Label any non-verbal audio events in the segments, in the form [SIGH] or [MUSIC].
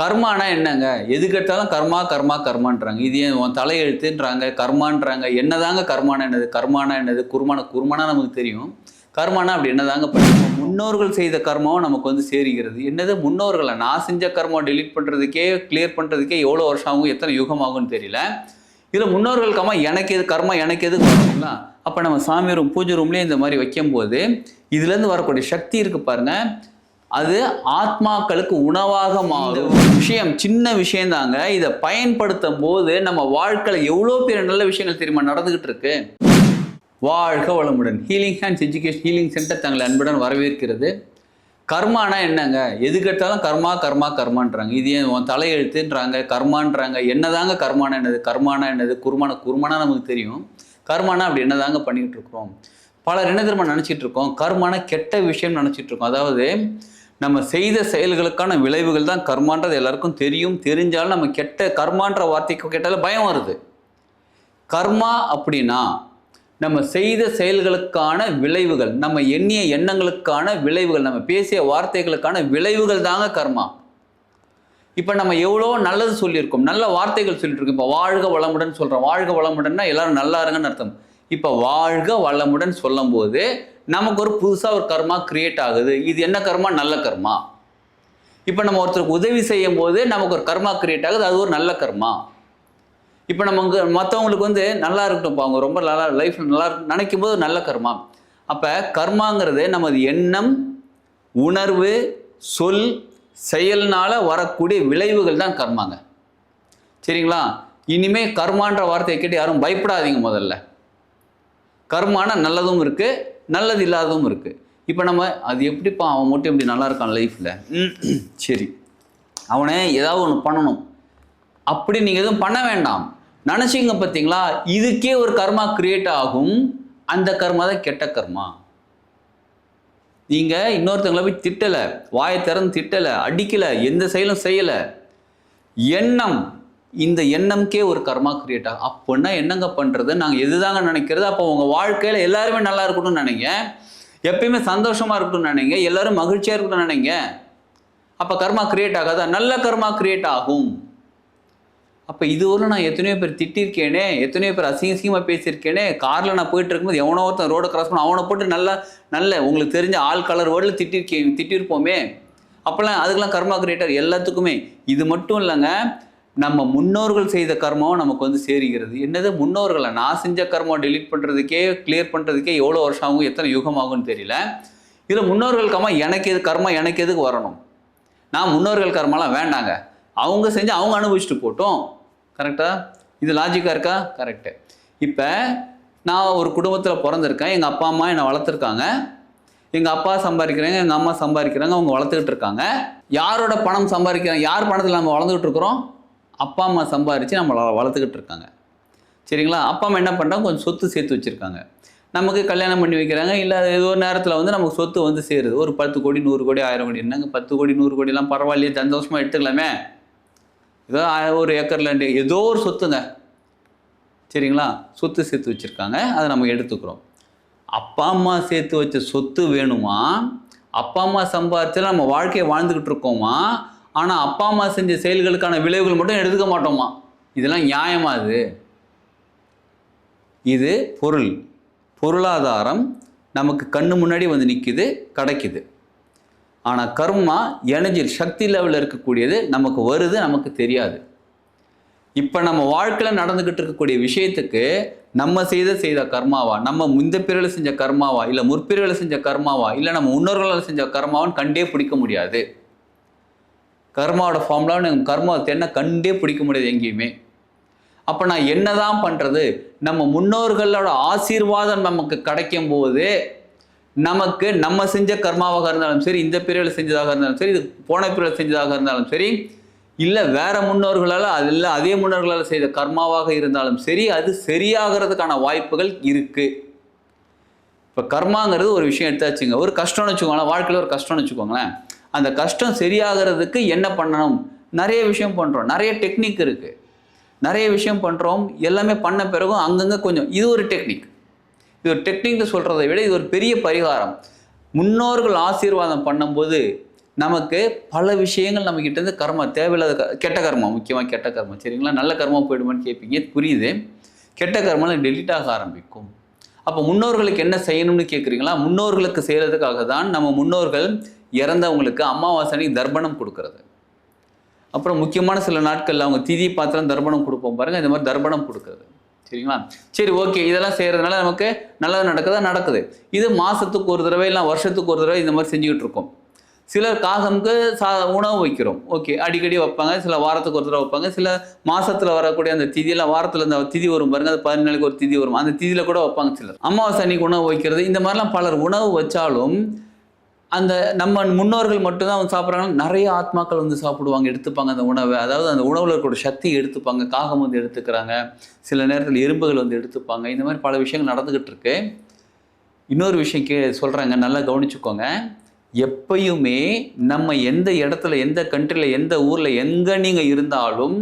கர்மானா என்னங்க? எதுக்கு எடுத்தாலும் கர்மா கர்மா கர்மான்றாங்க. இது ஏன் உன் தலையெழுத்துன்றாங்க? கர்மான்றாங்க. என்னதாங்க கர்மானா என்னது? கர்மானா என்னது? குருமான குருமானா நமக்கு தெரியும். கர்மானா அப்படி என்னதாங்க பண்ணுவோம் முன்னோர்கள் செய்த கர்மாவும் நமக்கு வந்து சேருகிறது. என்னது? முன்னோர்களை. நான் செஞ்ச கர்மா டெலீட் பண்ணுறதுக்கே கிளியர் பண்ணுறதுக்கே எவ்வளோ வருஷம் ஆகும்? எத்தனை யுகம் ஆகும்னு தெரியல. இதில் முன்னோர்கள் கர்மா எனக்கு எது கர்மா எனக்கு எது வரணுங்களா அப்போ நம்ம சாமி ரூம் பூஜை ரூம்லேயே இந்த மாதிரி வைக்கும்போது இதுலேருந்து வரக்கூடிய சக்தி இருக்குது பாருங்கள் அது ஆத்மாக்களுக்கு உணவாக மாறும். விஷயம் சின்ன விஷயம் தாங்க இதை பயன்படுத்தும் போது நம்ம வாழ்க்கையில் எவ்வளோ பெரிய நல்ல விஷயங்கள் தெரியுமா நடந்துகிட்டு இருக்கு வாழ்க வளமுடன். Healing hands education healing centre தங்களை அன்புடன் வரவேற்கிறது. கர்மானா என்னங்க? எதுக்கு எடுத்தாலும் கர்மா கர்மா கர்மான்றாங்க. இது ஏன் உன் தலையெழுத்துன்றாங்க? கர்மான்றாங்க. என்னதாங்க கர்மானா என்னது? கர்மானா என்னது? குருமான குருமானா நமக்கு தெரியும். கர்மானா அப்படி என்னதாங்க பண்ணிட்டு இருக்கிறோம் பலர் என்ன தெரியுமா நினச்சிட்டு இருக்கோம் கர்மானா கெட்ட விஷயம் நினச்சிட்டு இருக்கோம் அதாவது நம்ம செய்த செயல்களுக்கான விளைவுகள் தான் கர்மான்றது எல்லாருக்கும் தெரியும். தெரிஞ்சாலும் நம்ம கெட்ட கர்மான்ற வார்த்தைக்கு கேட்டாலும் பயம் வருது. கர்மா அப்படின்னா நம்ம செய்த செயல்களுக்கான விளைவுகள் நம்ம எண்ணிய எண்ணங்களுக்கான விளைவுகள் நம்ம பேசிய வார்த்தைகளுக்கான விளைவுகள் தாங்க கர்மா. இப்போ நம்ம எவ்வளோ நல்லது சொல்லியிருக்கோம் நல்ல வார்த்தைகள் சொல்லிட்டு இருக்கோம் இப்போ வாழ்க வளமுடன் சொல்கிறோம் வாழ்க வளமுடன்னா எல்லாரும் நல்லா இருங்கன்னு அர்த்தம். இப்போ வாழ்க வளமுடன் சொல்லும்போது நமக்கு ஒரு புதுசாக ஒரு கர்மா கிரியேட் ஆகுது. இது என்ன கர்மா? நல்ல கர்மா. இப்போ நம்ம ஒருத்தருக்கு உதவி செய்யும் போது நமக்கு ஒரு கர்மா கிரியேட் ஆகுது. அது ஒரு நல்ல கர்மா. இப்போ நம்ம இங்கே மற்றவங்களுக்கு வந்து நல்லா இருக்கட்டும் அவங்க ரொம்ப நல்லா லைஃப் நல்லா இருக்கு நினைக்கும் போது நல்ல கர்மா. அப்போ கர்மாங்கிறது நமது எண்ணம் உணர்வு சொல் செயல்னால வரக்கூடிய விளைவுகள் தான் கர்மாங்க. சரிங்களா? இனிமே கர்மான்ற வார்த்தையை கேட்டு யாரும் பயப்படாதீங்க முதல்ல. கர்மான நல்லதும் இருக்குது நல்லது இல்லாததும் இருக்குது இப்போ நம்ம அது எப்படிப்பா அவன் மட்டும் இப்படி நல்லா இருக்கான் லைஃப்பில் [CLEARS THROAT] சரி. அவனை ஏதாவது ஒன்று பண்ணணும். அப்படி நீங்கள் எதுவும் பண்ண வேண்டாம். நினச்சிங்க பார்த்தீங்களா இதுக்கே ஒரு கர்மா கிரியேட் ஆகும். அந்த கர்மா தான் கெட்ட கர்மா. நீங்கள் இன்னொருத்தவங்களை போய் திட்டலை. வாயை திறந்து திட்டலை. அடிக்கலை. எந்த செயலும் செய்யலை. எண்ணம். இந்த எண்ணம்க்கே ஒரு கர்மா கிரியேட் ஆகும். அப்படின்னா என்னங்க பண்ணுறது நாங்கள் எதுதாங்க நினைக்கிறது? அப்போ உங்கள் வாழ்க்கையில் எல்லாருமே நல்லா இருக்கணும்னு நினைங்க. எப்பயுமே சந்தோஷமாக இருக்கணும்னு நினைங்க. எல்லாரும் மகிழ்ச்சியாக இருக்கணும்னு நினைங்க. அப்போ கர்மா கிரியேட் ஆகாதா? நல்ல கர்மா கிரியேட் ஆகும். அப்போ இதுவரை நான் எத்தனையோ பேர் திட்டிருக்கேனே எத்தனையோ பேர் அசிங்க அசிங்கமாக பேசியிருக்கேனே காரில் நான் போயிட்டு இருக்கும்போது எவனோ ஒருத்தன் ரோடை கிராஸ் பண்ண அவனை போட்டு நல்லா நல்ல உங்களுக்கு தெரிஞ்ச ஆள் கலர் வேர்டில் திட்டிருக்கேன் திட்டிருப்போமே. அப்போல்லாம் அதுக்கெல்லாம் கர்மா கிரியேட்டர் எல்லாத்துக்குமே. இது மட்டும் இல்லைங்க. நம்ம முன்னோர்கள் செய்த கர்மாவும் நமக்கு வந்து சேருகிறது. என்னது? முன்னோர்களை. நான் செஞ்ச கர்மாவை டெலீட் பண்ணுறதுக்கே கிளியர் பண்ணுறதுக்கே எவ்வளோ வருஷம் ஆகும் எத்தனை யுகம் ஆகும்னு தெரியல. இதில் முன்னோர்கள் கர்மா எனக்கு எது கர்மா எனக்கு எதுக்கு வரணும்? நான் முன்னோர்கள் கர்மாலாம் வேண்டாங்க. அவங்க செஞ்சு அவங்க அனுபவிச்சுட்டு போட்டோம். கரெக்டாக இது லாஜிக்காக இருக்கா? கரெக்டு இப்போ நான் ஒரு குடும்பத்தில் பிறந்திருக்கேன். எங்கள் அப்பா அம்மா என்னை வளர்த்துருக்காங்க. எங்கள் அப்பா சம்பாதிக்கிறாங்க எங்கள் அம்மா சம்பாதிக்கிறாங்க அவங்க வளர்த்துக்கிட்டு இருக்காங்க. யாரோட பணம் சம்பாதிக்கிறாங்க? யார் பணத்தில் நம்ம வளர்ந்துக்கிட்டு இருக்கிறோம்? அப்பா அம்மா சம்பாரித்து நம்மளை வளர்த்துக்கிட்டு இருக்காங்க சரிங்களா? அப்பா அம்மா என்ன பண்ணுறாங்க கொஞ்சம் சொத்து சேர்த்து வச்சுருக்காங்க. நமக்கு கல்யாணம் பண்ணி வைக்கிறாங்க. இல்லை ஏதோ ஒரு நேரத்தில் வந்து நமக்கு சொத்து வந்து சேருது. ஒரு பத்து கோடி நூறு கோடி ஆயிரம் கோடி. என்னங்க பத்து கோடி நூறு கோடிலாம் பரவாயில்லையே. சந்தோஷமாக எடுத்துக்கலாமே. ஏதோ ஒரு ஏக்கரில் ஏதோ ஒரு சொத்துங்க. சரிங்களா? சொத்து சேர்த்து வச்சுருக்காங்க. அதை நம்ம எடுத்துக்கிறோம். அப்பா அம்மா சேர்த்து வச்ச சொத்து வேணுமா? அப்பா அம்மா சம்பாதிச்சு நம்ம வாழ்க்கையை வாழ்ந்துக்கிட்டு இருக்கோமா? ஆனால் அப்பா அம்மா செஞ்ச செயல்களுக்கான விளைவுகள் மட்டும் எடுத்துக்க மாட்டோமா? இதெல்லாம் நியாயமா அது இது பொருள். பொருளாதாரம் நமக்கு கண்ணு முன்னாடி வந்து நிற்கிது கிடைக்குது. ஆனால் கர்மா எனர்ஜி சக்தி லெவலில் இருக்கக்கூடியது நமக்கு வருது நமக்கு தெரியாது. இப்போ நம்ம வாழ்க்கையில் நடந்துக்கிட்டு இருக்கக்கூடிய விஷயத்துக்கு நம்ம செய்த செய்த கர்மாவா நம்ம முந்த பிறவில் செஞ்ச கர்மாவா இல்லை முற்பிறவில் செஞ்ச கர்மாவா இல்லை நம்ம முன்னோர்களால் செஞ்ச கர்மாவான்னு கண்டே பிடிக்க முடியாது. கர்மாவோட ஃபார்ம்லாம் கர்மா என்ன கண்டே பிடிக்க முடியாது எங்கேயுமே. அப்போ நான் என்ன தான் பண்ணுறது நம்ம முன்னோர்களோட ஆசீர்வாதம் நமக்கு கிடைக்கும் போது நமக்கு நம்ம செஞ்ச கர்மாவாக இருந்தாலும் சரி இந்த பிரிவில் செஞ்சதாக இருந்தாலும் சரி இது போன பிரிவில் செஞ்சதாக இருந்தாலும் சரி இல்லை வேற முன்னோர்களால் அது இல்லை அதே முன்னோர்களால் செய்த கர்மாவாக இருந்தாலும் சரி அது சரியாகிறதுக்கான வாய்ப்புகள் இருக்குது இப்போ கர்மாங்கிறது ஒரு விஷயம் எடுத்தாச்சுங்க. ஒரு கஷ்டம்னு வச்சுக்கோங்களேன். வாழ்க்கையில் ஒரு கஷ்டம்னு வச்சுக்கோங்களேன். அந்த கஷ்டம் சரியாகிறதுக்கு என்ன பண்ணணும்? நிறைய விஷயம் பண்ணுறோம் நிறைய டெக்னிக் இருக்குது நிறைய விஷயம் பண்ணுறோம் எல்லாமே பண்ண பிறகும் அங்கங்கே கொஞ்சம் இது ஒரு டெக்னிக் இது ஒரு டெக்னிக்னு சொல்கிறத விட இது ஒரு பெரிய பரிகாரம். முன்னோர்கள் ஆசீர்வாதம் பண்ணும்போது நமக்கு பல விஷயங்கள் நம்ம இருந்து கர்மா தேவையில்லாத க- கெட்ட கர்மா முக்கியமாக கெட்ட கர்மா. சரிங்களா? நல்ல கர்மா போயிடுமான்னு கேட்பீங்க புரியுது. கெட்ட கர்மாலாம் டெலிட் ஆக ஆரம்பிக்கும். அப்போ முன்னோர்களுக்கு என்ன செய்யணும்னு கேட்குறீங்களா முன்னோர்களுக்கு செய்கிறதுக்காக தான் நம்ம முன்னோர்கள் இறந்தவங்களுக்கு அமாவாசை அன்னைக்கு தர்ப்பணம் கொடுக்கறது. அப்புறம் முக்கியமான சில நாட்களில் அவங்க திதி பாத்திரம் தர்ப்பணம் கொடுப்போம் பாருங்க இந்த மாதிரி தர்ப்பணம் கொடுக்குறது. சரிங்களா? சரி ஓகே இதெல்லாம் செய்கிறதுனால நமக்கு நல்லது நடக்குதா? நடக்குது. இது மாதத்துக்கு ஒரு தடவை இல்லை வருஷத்துக்கு ஒரு தடவை இந்த மாதிரி செஞ்சுக்கிட்டு இருக்கோம். சிலர் காகம்க்கு சா உணவு வைக்கிறோம். ஓகே அடிக்கடி வைப்பாங்க சில வாரத்துக்கு ஒரு தடவை வைப்பாங்க. சில மாசத்துல வரக்கூடிய அந்த திதியெல்லாம் வாரத்தில் இந்த திதி வரும் பாருங்க அது பதினஞ்சு நாளைக்கு ஒரு திதி வரும். அந்த திதியில கூட வைப்பாங்க சிலர். அமாவாசை அன்னைக்கு உணவு வைக்கிறது. இந்த மாதிரிலாம் பலர் உணவு வச்சாலும் அந்த நம்ம முன்னோர்கள் மட்டும்தான் வந்து சாப்பிட்றாங்க நிறைய ஆத்மாக்கள் வந்து சாப்பிடுவாங்க எடுத்துப்பாங்க அந்த உணவை. அதாவது அந்த உணவில் இருக்கக்கூடிய சக்தி எடுத்துப்பாங்க காகம் வந்து எடுத்துக்கிறாங்க சில நேரத்தில் எறும்புகள் வந்து எடுத்துப்பாங்க இந்த மாதிரி பல விஷயங்கள் நடந்துக்கிட்டு இருக்கு இன்னொரு விஷயம் கே சொல்கிறாங்க நல்லா கவனிச்சுக்கோங்க. எப்பயுமே நம்ம எந்த இடத்துல எந்த கண்ட்ரியில் எந்த ஊரில் எங்கே நீங்கள் இருந்தாலும்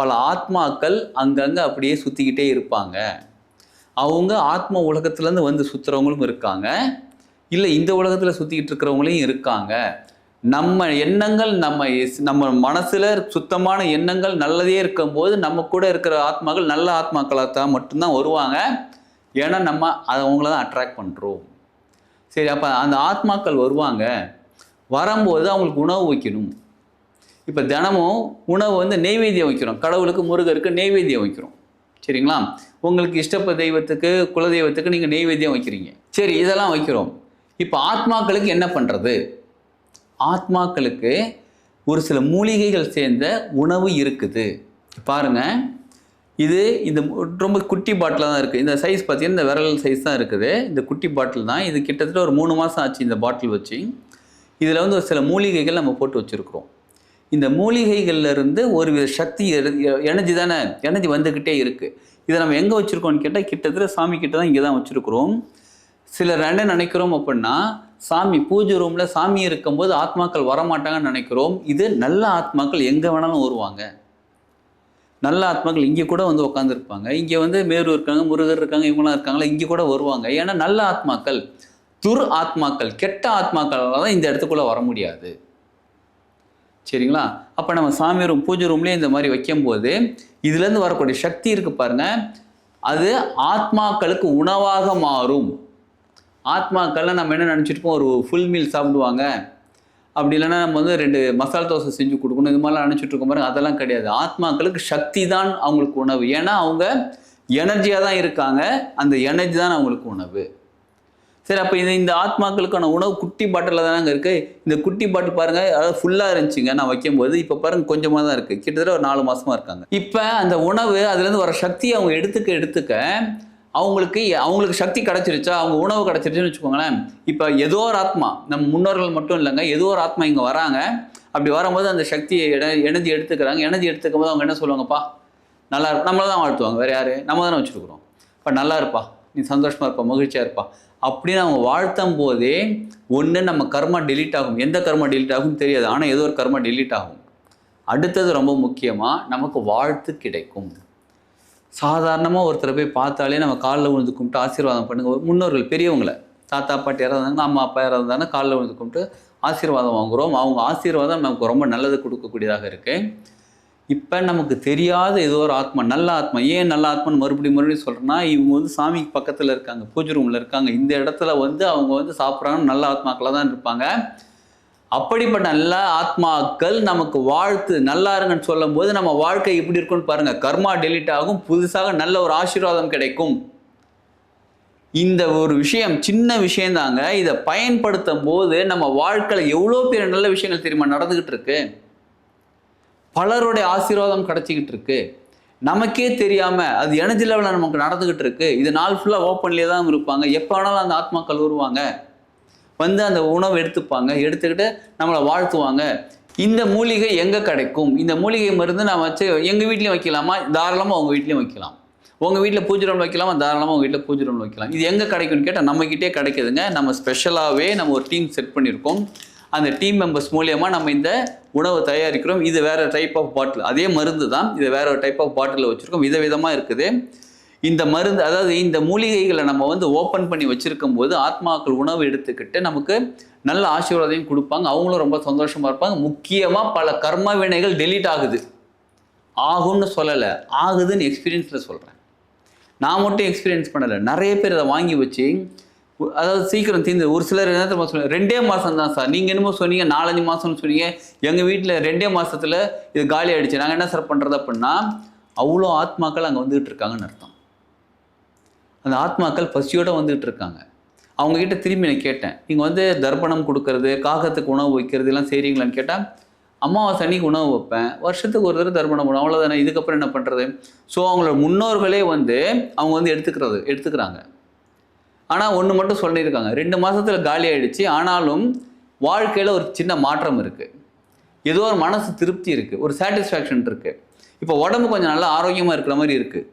பல ஆத்மாக்கள் அங்கங்கே அப்படியே சுற்றிக்கிட்டே இருப்பாங்க. அவங்க ஆத்ம உலகத்துலேருந்து வந்து சுற்றுறவங்களும் இருக்காங்க. இல்லை இந்த உலகத்தில் சுற்றிக்கிட்டு இருக்கிறவங்களையும் இருக்காங்க. நம்ம எண்ணங்கள் நம்ம நம்ம மனசில் சுத்தமான எண்ணங்கள் நல்லதே இருக்கும்போது நம்ம கூட இருக்கிற ஆத்மாக்கள் நல்ல ஆத்மாக்களாக தான் மட்டும்தான் வருவாங்க. ஏன்னா நம்ம அதை அவங்கள தான் அட்ராக்ட் பண்ணுறோம் சரி அப்போ அந்த ஆத்மாக்கள் வருவாங்க. வரும்போது அவங்களுக்கு உணவு வைக்கணும். இப்போ தினமும் உணவு வந்து நெய்வேத்தியம் வைக்கிறோம். கடவுளுக்கு முருகருக்கு நெய்வேத்தியம் வைக்கிறோம். சரிங்களா? உங்களுக்கு இஷ்டப்ப தெய்வத்துக்கு குலதெய்வத்துக்கு நீங்கள் நெய்வேத்தியம் வைக்கிறீங்க. சரி இதெல்லாம் வைக்கிறோம். இப்போ ஆத்மாக்களுக்கு என்ன பண்ணுறது ஆத்மாக்களுக்கு ஒரு சில மூலிகைகள் சேர்ந்த உணவு இருக்குது. பாருங்க. இது இந்த மு- ரொம்ப குட்டி பாட்டில் தான் இருக்குது இந்த சைஸ் பார்த்தீங்கன்னா இந்த விரல் சைஸ் தான் இருக்குது. இந்த குட்டி பாட்டில் தான். இது கிட்டத்தட்ட ஒரு மூணு மாதம் ஆச்சு இந்த பாட்டில் வச்சு. இதில் வந்து ஒரு சில மூலிகைகள் நம்ம போட்டு வச்சுருக்குறோம். இந்த மூலிகைகள்லேருந்து ஒரு வித சக்தி எனர்ஜி தானே? எனர்ஜி வந்துக்கிட்டே இருக்குது இதை நம்ம எங்கே வச்சுருக்கோம்னு கேட்டால் கிட்டத்தட்ட சாமி கிட்ட தான் இங்கே தான் வச்சுருக்குறோம். சிலர் என்ன நினைக்கிறோம் அப்படின்னா சாமி பூஜை ரூமில் சாமி இருக்கும்போது ஆத்மாக்கள் வரமாட்டாங்கன்னு நினைக்கிறோம். இது நல்ல ஆத்மாக்கள் எங்கே வேணாலும் வருவாங்க. நல்ல ஆத்மாக்கள் இங்கே கூட வந்து உட்காந்துருப்பாங்க இங்கே வந்து மேரூர் இருக்காங்க முருகர் இருக்காங்க இவங்களாம் இருக்காங்களா இங்கே கூட வருவாங்க. ஏன்னா நல்ல ஆத்மாக்கள் துர் ஆத்மாக்கள் கெட்ட ஆத்மாக்களால் தான் இந்த இடத்துக்குள்ளே வர முடியாது. சரிங்களா? அப்போ நம்ம சாமி ரூம் பூஜை ரூம்லேயே இந்த மாதிரி வைக்கும்போது இதுலேருந்து வரக்கூடிய சக்தி இருக்கு பாருங்க. அது ஆத்மாக்களுக்கு உணவாக மாறும். ஆத்மாக்கள்லாம் நம்ம என்ன நினச்சிருப்போம்? ஒரு ஃபுல் மீல் சாப்பிடுவாங்க. அப்படி இல்லைன்னா நம்ம வந்து ரெண்டு மசாலா தோசை செஞ்சு கொடுக்கணும். இது மாதிரிலாம் நினச்சிட்டு இருக்கோம் பாருங்க. அதெல்லாம் கிடையாது. ஆத்மாக்களுக்கு சக்தி தான் அவங்களுக்கு உணவு. ஏன்னா அவங்க எனர்ஜியாக தான் இருக்காங்க. அந்த எனர்ஜி தான் அவங்களுக்கு உணவு. சரி அப்போ இது இந்த ஆத்மாக்களுக்கான உணவு குட்டி பாட்டில் தானங்க இருக்குது இந்த குட்டி பாட்டில் பாருங்கள் அதாவது ஃபுல்லாக இருந்துச்சுங்க. நான் வைக்கும்போது இப்போ பாருங்க கொஞ்சமாக தான் இருக்குது கிட்டத்தட்ட ஒரு நாலு மாதமாக இருக்காங்க. இப்போ அந்த உணவு அதுலேருந்து வர சக்தியை அவங்க எடுத்துக்க எடுத்துக்க அவங்களுக்கு அவங்களுக்கு சக்தி கிடைச்சிருச்சா அவங்க உணவு கிடைச்சிருச்சுன்னு வச்சுக்கோங்களேன். இப்போ ஏதோ ஒரு ஆத்மா நம்ம முன்னோர்கள் மட்டும் இல்லைங்க ஏதோ ஒரு ஆத்மா இங்கே வராங்க. அப்படி வரும்போது அந்த சக்தியை எனர்ஜி எடுத்துக்கிறாங்க. எனர்ஜி எடுத்துக்கும் போது அவங்க என்ன சொல்லுவாங்கப்பா? நல்லா இருக்கும் நம்மளை தான் வாழ்த்துவாங்க. வேறு யார்? நம்ம தானே வச்சுருக்குறோம். இப்போ நல்லா இருப்பா. நீ சந்தோஷமாக இருப்பா மகிழ்ச்சியாக இருப்பா. அப்படின்னு அவங்க வாழ்த்தும் போதே ஒன்று நம்ம கர்மா டெலீட் ஆகும். எந்த கர்மா டெலீட் ஆகும் தெரியாது. ஆனால் ஏதோ ஒரு கர்மா டெலீட் ஆகும். அடுத்தது ரொம்ப முக்கியமாக நமக்கு வாழ்த்து கிடைக்கும். சாதாரணமாக ஒருத்தரை போய் பார்த்தாலே நம்ம காலில் விழுந்து கும்பிட்டு ஆசீர்வாதம் பண்ணுங்கள் முன்னோர்கள் பெரியவங்களை தாத்தா பாட்டி யாராவது இருந்தாங்கன்னா அம்மா அப்பா யாராவது இருந்தாங்கன்னா காலில் விழுந்து கும்பிட்டு ஆசீர்வாதம் வாங்குகிறோம் அவங்க ஆசீர்வாதம் நமக்கு ரொம்ப நல்லது கொடுக்கக்கூடியதாக இருக்குது இப்போ நமக்கு தெரியாத ஏதோ ஒரு ஆத்மா நல்ல ஆத்மா ஏன் நல்ல ஆத்மான்னு மறுபடியும் மறுபடியும் சொல்கிறேன்னா இவங்க வந்து சாமிக்கு பக்கத்தில் இருக்காங்க பூஜை ரூமில் இருக்காங்க. இந்த இடத்துல வந்து அவங்க வந்து சாப்பிட்றாங்க நல்ல ஆத்மாக்களாக தான் இருப்பாங்க. அப்படிப்பட்ட நல்ல ஆத்மாக்கள் நமக்கு வாழ்த்து நல்லா இருங்கன்னு சொல்லும்போது நம்ம வாழ்க்கை எப்படி இருக்கும்னு பாருங்க. கர்மா டெலிட் ஆகும் புதுசாக நல்ல ஒரு ஆசீர்வாதம் கிடைக்கும். இந்த ஒரு விஷயம் சின்ன விஷயம்தாங்க இதை பயன்படுத்தும் போது நம்ம வாழ்க்கையில் எவ்வளோ பெரிய நல்ல விஷயங்கள் தெரியுமா நடந்துக்கிட்டு இருக்கு? பலருடைய ஆசீர்வாதம் கிடச்சிக்கிட்டு இருக்கு. நமக்கே தெரியாமல் அது எனர்ஜி லெவலில் நமக்கு நடந்துக்கிட்டு இருக்கு. இது நாள் ஃபுல்லாக ஓப்பன்லேயே தான் இருப்பாங்க. எப்போ வேணாலும் அந்த ஆத்மாக்கள் வருவாங்க. வந்து அந்த உணவு எடுத்துப்பாங்க. எடுத்துக்கிட்டு நம்மளை வாழ்த்துவாங்க. இந்த மூலிகை எங்கே கிடைக்கும்? இந்த மூலிகை மருந்து நான் வச்சு எங்கள் வீட்லேயும் வைக்கலாமா? தாராளமாக உங்கள் வீட்லேயும் வைக்கலாம். உங்கள் வீட்டில் பூஜை ரூமில் வைக்கலாமா? தாராளமாக உங்கள் வீட்டில் பூஜை ரூமில் வைக்கலாம். இது எங்கே கிடைக்கும்னு கேட்டால் நம்மக்கிட்டே கிடைக்குதுங்க. நம்ம ஸ்பெஷலாகவே நம்ம ஒரு டீம் செட் பண்ணியிருக்கோம் அந்த டீம் மெம்பர்ஸ் மூலியமாக நம்ம இந்த உணவை தயாரிக்கிறோம். இது வேறு டைப் ஆஃப் பாட்டில் அதே மருந்து தான் இது வேறு ஒரு டைப் ஆஃப் பாட்டிலில் வச்சுருக்கோம். விதவிதமாக இருக்குது. இந்த மருந்து அதாவது இந்த மூலிகைகளை நம்ம வந்து ஓப்பன் பண்ணி வச்சிருக்கும் போது ஆத்மாக்கள் உணவு எடுத்துக்கிட்டு நமக்கு நல்ல ஆசீர்வாதையும் கொடுப்பாங்க. அவங்களும் ரொம்ப சந்தோஷமா இருப்பாங்க. முக்கியமாக பல கர்ம வினைகள் டெலீட் ஆகுது. ஆகும்னு சொல்லலை. ஆகுதுன்னு எக்ஸ்பீரியன்ஸில் சொல்கிறேன் நான் மட்டும் எக்ஸ்பீரியன்ஸ் பண்ணலை. நிறைய பேர் அதை வாங்கி வச்சு அதாவது சீக்கிரம் தீர்ந்து ஒரு சிலர் என்ன தெரியுமா ரெண்டே மாதம் தான் சார். நீங்கள் என்னமோ சொன்னீங்க நாலஞ்சு மாதம்னு சொன்னீங்க. எங்கள் வீட்டில் ரெண்டே மாதத்தில் இது காலி ஆகிடுச்சு நாங்கள் என்ன சார் பண்ணுறது அப்படின்னா அவ்வளோ ஆத்மாக்கள் அங்கே வந்துகிட்டு இருக்காங்கன்னு அர்த்தம். அந்த ஆத்மாக்கள் பசியோடு வந்துகிட்டு இருக்காங்க அவங்ககிட்ட திரும்பி நான் கேட்டேன் நீங்கள் வந்து தர்ப்பணம் கொடுக்கறது காகத்துக்கு உணவு வைக்கிறது எல்லாம் செய்கிறீங்களான்னு கேட்டால் அமாவாசை அன்னைக்கு உணவு வைப்பேன். வருஷத்துக்கு ஒரு தடவை தர்ப்பணம் பண்ணுவோம் அவ்வளோதானே இதுக்கப்புறம் என்ன பண்ணுறது ஸோ அவங்களோட முன்னோர்களே வந்து அவங்க வந்து எடுத்துக்கிறது எடுத்துக்கிறாங்க. ஆனால் ஒன்று மட்டும் சொல்லியிருக்காங்க ரெண்டு மாதத்தில் காலி ஆகிடுச்சு ஆனாலும் வாழ்க்கையில் ஒரு சின்ன மாற்றம் இருக்குது ஏதோ ஒரு மனசு திருப்தி இருக்குது ஒரு சாட்டிஸ்ஃபேக்ஷன் இருக்குது இப்போ உடம்பு கொஞ்சம் நல்லா ஆரோக்கியமாக இருக்கிற மாதிரி இருக்குது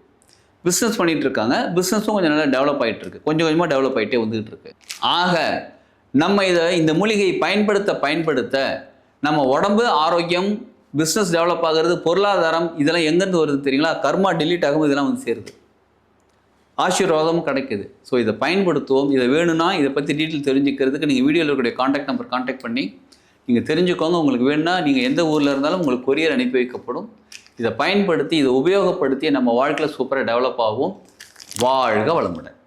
பிஸ்னஸ் பண்ணிட்டு இருக்காங்க பிஸ்னஸும் கொஞ்சம் நல்லா டெவலப் ஆயிட்டு இருக்கு கொஞ்சம் கொஞ்சமாக டெவலப் ஆகிட்டே வந்துகிட்டு இருக்கு ஆக நம்ம இதை இந்த மூலிகையை பயன்படுத்த பயன்படுத்த நம்ம உடம்பு ஆரோக்கியம் பிஸ்னஸ் டெவலப் ஆகிறது பொருளாதாரம் இதெல்லாம் எங்கேருந்து வருது தெரியுங்களா? கர்மா delete ஆகும் இதெல்லாம் வந்து சேருது. ஆசீர்வாதமும் கிடைக்குது. ஸோ இதை பயன்படுத்துவோம். இதை வேணும்னா இதை பற்றி டீட்டெயில் தெரிஞ்சுக்கிறதுக்கு நீங்கள் வீடியோவில் இருக்கக்கூடிய காண்டாக்ட் நம்பர் காண்டாக்ட் பண்ணி நீங்கள் தெரிஞ்சுக்கோங்க. உங்களுக்கு வேணும்னா நீங்கள் எந்த ஊரில் இருந்தாலும் உங்களுக்கு கொரியர் அனுப்பி வைக்கப்படும். இதை பயன்படுத்தி இதை உபயோகப்படுத்தி நம்ம வாழ்க்கையில் சூப்பராக டெவலப் ஆகும். வாழ்க வளமுடன்.